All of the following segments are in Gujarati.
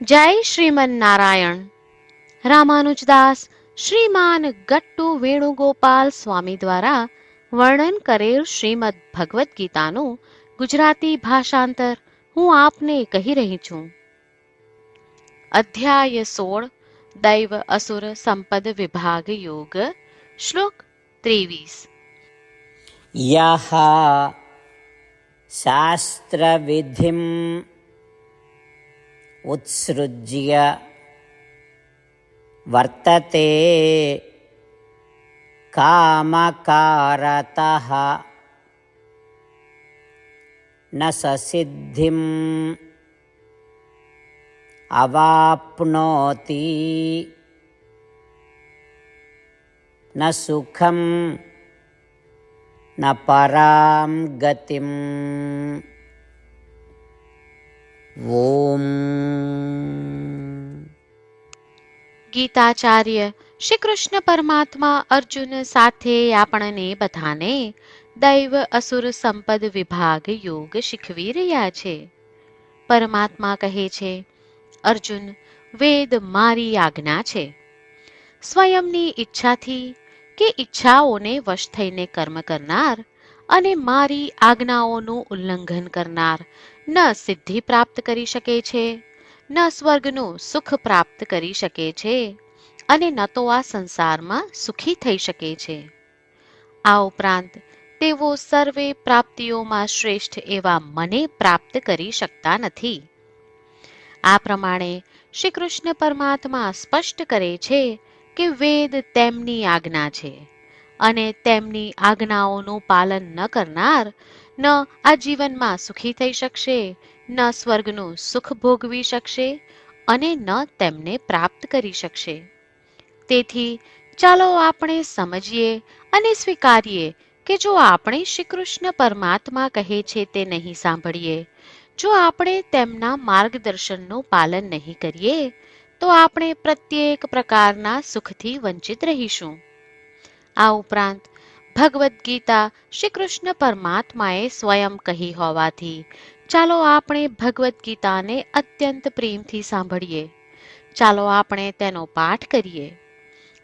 જય શ્રીમન નારાયણ રામાનુજદાસ શ્રીમાન ગટ્ટુ વેણુગોપાલ સ્વામી દ્વારા વર્ણન કરેલ શ્રીમદ ભગવદ્ ગીતાનું ગુજરાતી ભાષાંતર હું આપને કહી રહી છું. અધ્યાય સોળ, દૈવ અસુર સંપદ વિભાગ યોગ, શ્લોક ત્રેવીસ. યહ શાસ્ત્રવિધિમ उत्सृज्य वर्तते कामकारतः न स सिद्धिम् अवाप्नोति न सुखम् न परां गतिम् ॐ ગીતાચાર્ય શ્રી કૃષ્ણ પરમાત્મા અર્જુન સાથે આપણને બધાને દૈવ અસુર સંપદ વિભાગ યોગ શીખવી રહ્યા છે પરમાત્મા કહે છે અર્જુન વેદ મારી આજ્ઞા છે સ્વયંની ઈચ્છાથી કે ઈચ્છાઓને વશ થઈને કર્મ કરનાર અને મારી આજ્ઞાઓનું ઉલ્લંઘન કરનાર ન સિદ્ધિ પ્રાપ્ત કરી શકે છે, ન સ્વર્ગનું સુખ પ્રાપ્ત કરી શકે છે, અને ન તો આ સંસારમાં સુખી થઈ શકે છે. આ ઉપરાંત, તેઓ સર્વે પ્રાપ્તિઓમાં શ્રેષ્ઠ એવા મને પ્રાપ્ત કરી શકતા નથી. આ પ્રમાણે શ્રી કૃષ્ણ પરમાત્મા સ્પષ્ટ કરે છે કે વેદ તેમની આજ્ઞા છે, અને તેમની આજ્ઞાઓનું પાલન ન કરનાર ન આ જીવનમાં સુખી થઈ શકશે, ન સ્વર્ગનું સુખ ભોગવી શકશે અને ન તેમને પ્રાપ્ત કરી શકશે. તેથી ચાલો આપણે સમજીએ અને સ્વીકારીએ કે જો આપણે શ્રી કૃષ્ણ પરમાત્મા કહે છે તે નહીં સાંભળીએ, જો આપણે તેમના માર્ગદર્શનનું પાલન નહીં કરીએ, તો આપણે પ્રત્યેક પ્રકારના સુખથી વંચિત રહીશું. આ ઉપરાંત ભગવદ્ ગીતા શ્રી કૃષ્ણ પરમાત્માએ સ્વયં કહી હોવાથી. ચાલો આપણે ભગવદ્ ગીતાને અત્યંત પ્રેમથી સાંભળીએ. ચાલો આપણે તેનો પાઠ કરીએ.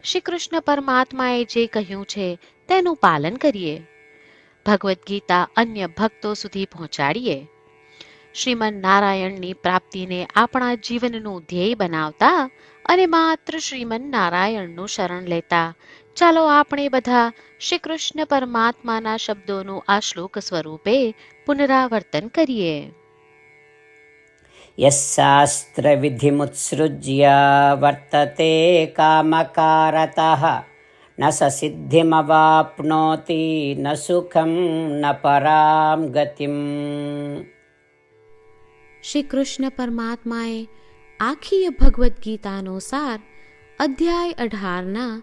શ્રી કૃષ્ણ પરમાત્માએ જે કહ્યું છે, તેનું પાલન કરીએ. ભગવદ્ ગીતા અન્ય ભક્તો સુધી પહોંચાડીએ. શ્રીમન નારાયણની પ્રાપ્તિને આપણા જીવનનું ધ્યેય બનાવતા અને માત્ર શ્રીમન નારાયણનું શરણ લેતા ચાલો આપણે બધા શ્રી કૃષ્ણ પરમાત્માના શબ્દોનું આ શ્લોક સ્વરૂપે પુનરાવર્તન કરીએ. યશાસ્ત્ર વિધિમુત્સૃજ્ય વર્તતે કામકારત ન સ સિદ્ધિમવાપ્નોતિ ન સુખમ ન પરામ ગતિમ. શ્રી કૃષ્ણ પરમાત્માએ આખી ભગવદ્ ગીતાનો સાર અધ્યાય અઢારના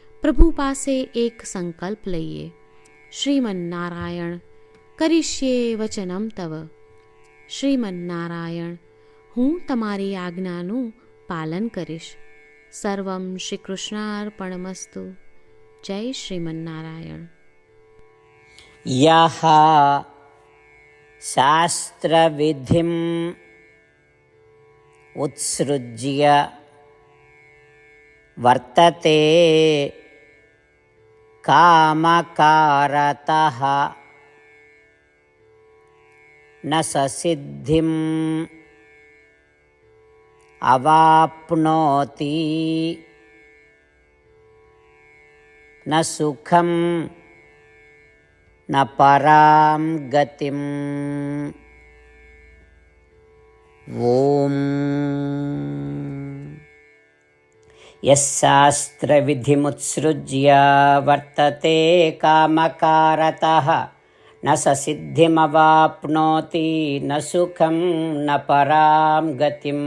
પ્રભુ પાસે એક સંકલ્પ લઈએ શ્રીમન્નારાયણ કરીશ્યે વચનમ તવ શ્રીમન્નારાયણ હું તમારી આજ્ઞાનું પાલન કરીશ સર્વમ શ્રી કૃષ્ણાર્પણમસ્તુ જય શ્રીમન્નારાયણ यः शास्त्रविधिम् उत्सृज्य वर्तते कामकारतः। न सिद्धिम् अवाप्नोति। न सुखम् न परां गतिम्। ॐ यः शास्त्रविधिमुत्सृज्य वर्तते कामकारतः न स सिद्धिमवाप्नोति न सुखं न परां गतिम्